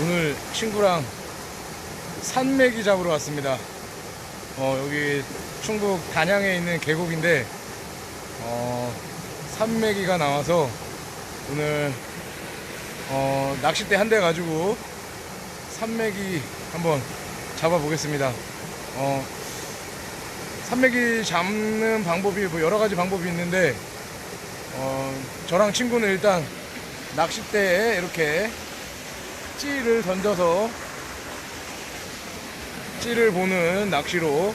오늘 친구랑 산메기 잡으러 왔습니다. 어, 여기 충북 단양에 있는 계곡인데 어, 산메기가 나와서 오늘 어, 낚싯대 한 대 가지고 산메기 한번 잡아보겠습니다. 어, 산메기 잡는 방법이 뭐 여러 가지 방법이 있는데 어, 저랑 친구는 일단 낚싯대에 이렇게 찌를 던져서 찌를 보는 낚시로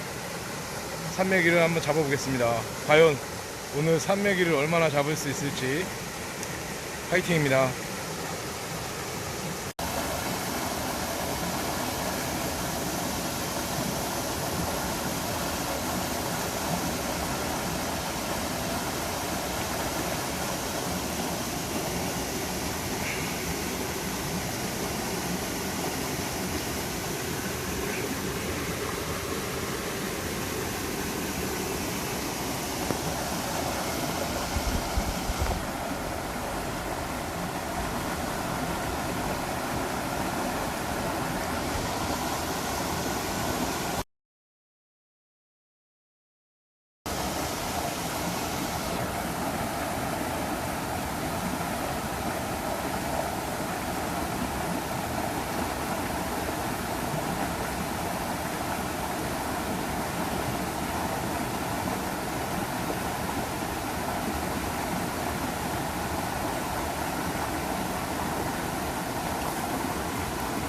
산메기를 한번 잡아보겠습니다. 과연 오늘 산메기를 얼마나 잡을 수 있을지 파이팅입니다.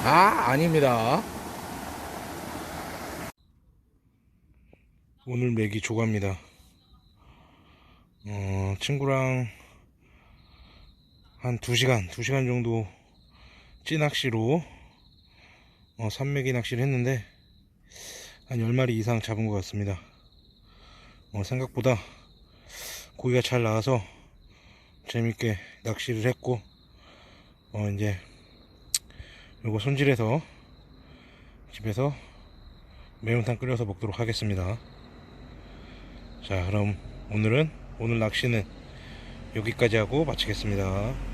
아, 아닙니다. 오늘 맥이 조갑니다. 어, 친구랑 한 2시간, 2시간 정도 찌낚시로 어, 산메기 낚시를 했는데 한 10마리 이상 잡은 것 같습니다. 어, 생각보다 고기가 잘 나와서 재밌게 낚시를 했고 어, 이제 요거 손질해서 집에서 매운탕 끓여서 먹도록 하겠습니다. 자, 그럼 오늘은 오늘 낚시는 여기까지 하고 마치겠습니다.